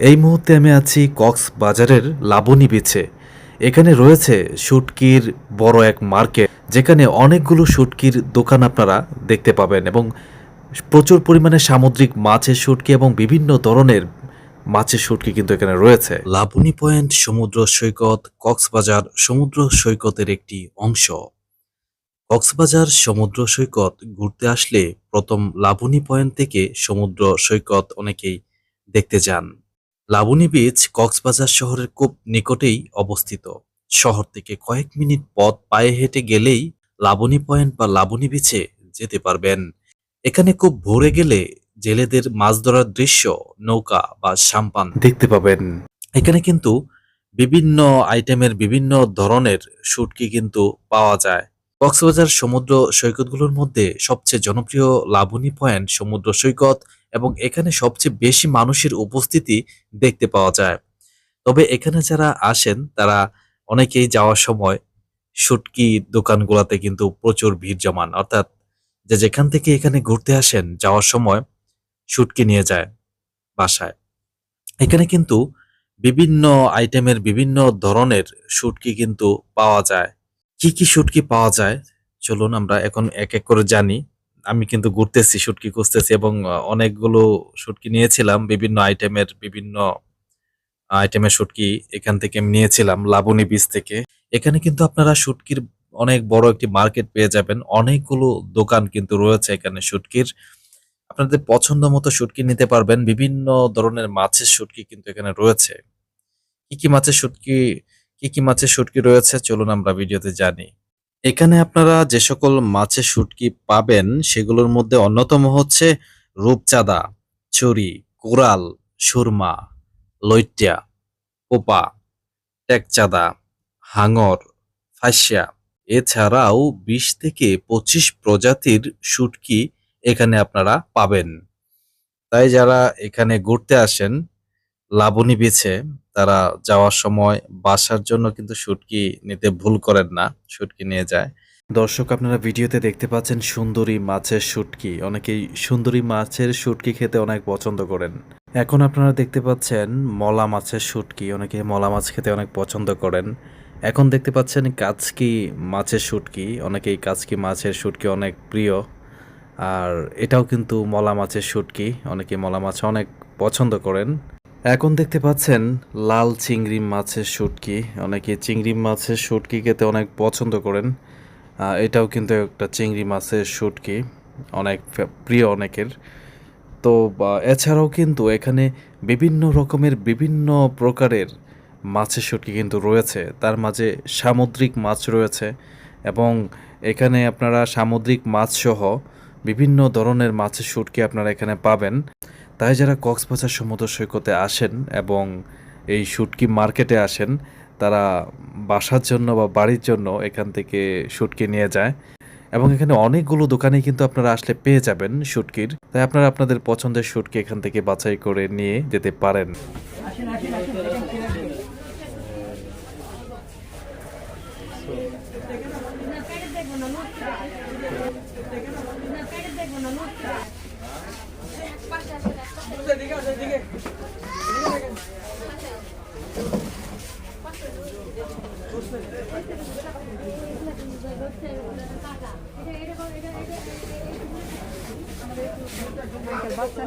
এই মুহূর্তে আমি আছি কক্সবাজারের লাবণী বিচে এখানে রয়েছে শুটকির বড় এক মার্কেট, যেখানে অনেকগুলো শুটকির দোকান আপনারা দেখতে পাবেন এবং প্রচুর পরিমাণে সামুদ্রিক মাছের শুটকি এবং বিভিন্ন ধরনের মাছের শুটকি কিন্তু এখানে রয়েছে। লাবণী পয়েন্ট সমুদ্র সৈকত কক্সবাজার সমুদ্র সৈকতের একটি অংশ। কক্সবাজার সমুদ্র সৈকত ঘুরতে আসলে প্রথম লাবণী পয়েন্ট থেকে সমুদ্র সৈকত অনেকেই দেখতে যান। লাবণী বিচ কক্সবাজার শহরের খুব নিকটেই অবস্থিত। শহর থেকে কয়েক মিনিট পথ পায়ে হেঁটে গেলেই লাবণী পয়েন্ট বা লাবণী বিচে যেতে পারবেন। এখানে খুব ভোরে গেলে জেলেদের মাছ ধরার দৃশ্য, নৌকা বা সাম্পান দেখতে পাবেন। এখানে কিন্তু বিভিন্ন আইটেমের বিভিন্ন ধরনের শুটকি কিন্তু পাওয়া যায়। কক্সবাজার সমুদ্র সৈকতগুলোর মধ্যে সবচেয়ে জনপ্রিয় লাবণী পয়েন্ট সমুদ্র সৈকত এবং এখানে সবচেয়ে বেশি মানুষের উপস্থিতি দেখতে পাওয়া যায়। তবে এখানে যারা আসেন, তারা অনেকেই যাওয়ার সময় শুটকি দোকানগুলোতে কিন্তু প্রচুর ভিড় জমান। অর্থাৎ যে যেখান থেকে এখানে ঘুরতে আসেন, যাওয়ার সময় শুটকি নিয়ে যায় বাসায়। এখানে কিন্তু বিভিন্ন আইটেমের বিভিন্ন ধরনের শুটকি কিন্তু পাওয়া যায়। কি কি শুটকি পাওয়া যায়? চলুন আমরা এখন এক এক করে জানি। আমি কিন্তু ঘুরতেছি, শুটকি খুঁজতেছি এবং অনেকগুলো শুটকি নিয়েছিলাম, বিভিন্ন আইটেমের বিভিন্ন আইটেমের শুটকি এখান থেকে আমি নিয়েছিলাম, লাবণী বীজ থেকে। এখানে কিন্তু আপনারা শুটকির অনেক বড় একটি মার্কেট পেয়ে যাবেন। অনেকগুলো দোকান কিন্তু রয়েছে এখানে শুটকির। আপনাদের পছন্দ মতো শুটকি নিতে পারবেন। বিভিন্ন ধরনের মাছের শুটকি কিন্তু এখানে রয়েছে। কি কি মাছের শুটকি, কি কি মাছের শুটকি রয়েছে, চলুন আমরা ভিডিওতে জানি। এখানে আপনারা যে সকল মাছের শুটকি পাবেন, সেগুলোর মধ্যে অন্যতম হচ্ছে রূপচাঁদা, চুরি, কোরাল, সুরমা লৈট্যা পোপা, টেকচাঁদা, হাঙর, ফাঁসিয়া। এছাড়াও বিশ থেকে পঁচিশ প্রজাতির শুটকি এখানে আপনারা পাবেন। তাই যারা এখানে ঘুরতে আসেন লাবণী বেছে তারা যাওয়ার সময় বাসার জন্য কিন্তু শুটকি নিতে ভুল করেন না শুটকি নিয়ে যায়। দর্শক, আপনারা ভিডিওতে দেখতে পাচ্ছেন সুন্দরী মাছের শুটকি অনেকেই সুন্দরী মাছের শুটকি খেতে অনেক পছন্দ করেন। এখন আপনারা দেখতে পাচ্ছেন মলা মাছের শুটকি অনেকে মলা মাছ খেতে অনেক পছন্দ করেন। এখন দেখতে পাচ্ছেন কাচকি মাছের শুটকি অনেকেই কাচকি মাছের শুটকি অনেক প্রিয়। আর এটাও কিন্তু মলা মাছের শুটকি অনেকে মলা মাছ অনেক পছন্দ করেন। এখন দেখতে পাচ্ছেন লাল চিংড়ি মাছের শুটকি। অনেকে চিংড়ি মাছের শুটকি খেতে অনেক পছন্দ করেন। এটাও কিন্তু একটা চিংড়ি মাছের শুটকি, অনেক প্রিয় অনেকের। তো এছাড়াও কিন্তু এখানে বিভিন্ন রকমের বিভিন্ন প্রকারের মাছের শুটকি কিন্তু রয়েছে। তার মাঝে সামুদ্রিক মাছ রয়েছে এবং এখানে আপনারা সামুদ্রিক মাছ সহ বিভিন্ন ধরনের মাছের শুটকি আপনারা এখানে পাবেন। তাই যারা কক্সবাজার সমুদ্র সৈকতে আসেন এবং এই শুটকি মার্কেটে আসেন, তারা বাসার জন্য বা বাড়ির জন্য এখান থেকে শুটকি নিয়ে যায়। এবং এখানে অনেকগুলো দোকানে কিন্তু আপনারা আসলে পেয়ে যাবেন শুটকির। তাই আপনারা আপনাদের পছন্দের শুটকি এখান থেকে বাছাই করে নিয়ে যেতে পারেন। বাচ্চা